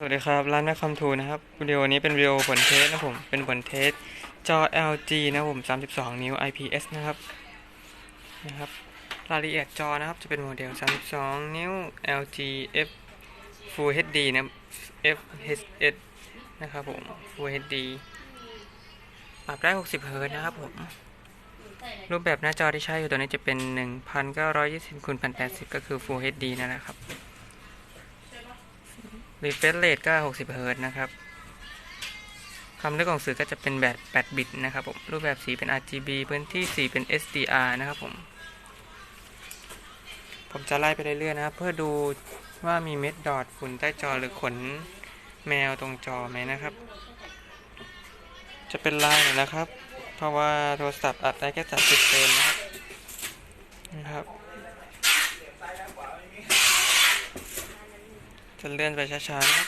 สวัสดีครับ ร้านแม่คำทูนะครับวิดีโอนี้เป็นวิดีโอผลเทสนะผม เป็นผลเทสจอ LG นะผม 32 นิ้ว IPS นะครับนะครับรายละเอียดจอนะครับจะเป็นโมเดล 32 นิ้ว LG F Full HD นะ FHS นะครับผม Full HD ปรับได้ 60 เฮิร์ตนะครับผม รูปแบบหน้าจอที่ใช้อยู่ตัวนี้จะเป็น 1920คูณ1080 ก็คือ Full HD นั่นแหละครับ refresh rate ก็ 60 เฮิร์ตซ์นะครับคำเลือกของสื่อก็จะเป็นแบบ 8 บิตนะครับผม รูปแบบสีเป็น RGB พื้นที่สีเป็น SDR นะครับผม ผมจะไล่ไปเรื่อยๆนะครับ เพื่อดูว่ามีเม็ดดอทฝุ่นใต้จอหรือขนแมวตรงจอไหมนะครับ จะเป็นลายหน่อยนะครับ เพราะว่าโทรศัพท์อัดได้แค่30เฟรมนะครับนะครับ จะเลื่อนไปช้าๆนะครับ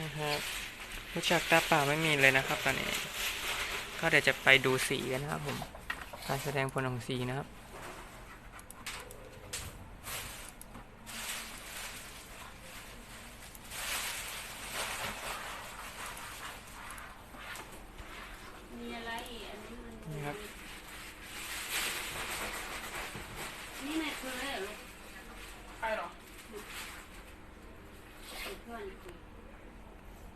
นะครับรู้จักตาเปล่าไม่มีเลยนะครับตอนนี้ ก็เดี๋ยวจะไปดูสีกันนะครับผม การแสดงผลของสีนะครับ มีอะไรอีกอันนี้มัน นี่ครับ นี่แม่คืออะไรเหรอลูก ใช่เหรอเพื่อนคุย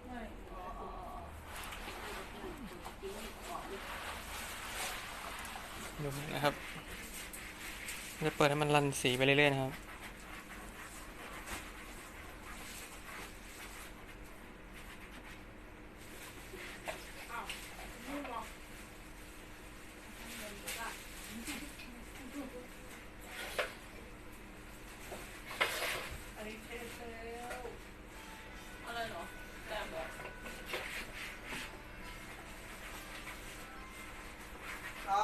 ไม่อ๋ออ๋อดูนะครับ จะเปิดให้มันรันสีไปเรื่อยๆนะครับ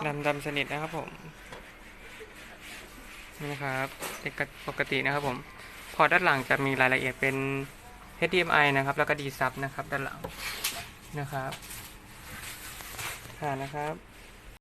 ดำดำสนิทนะครับผม นี่นะครับปกตินะครับผม พอด้านหลังจะมีรายละเอียดเป็น HDMI นะครับ แล้วก็ดีซับนะครับ ด้านหลังนะครับ ค่ะนะครับ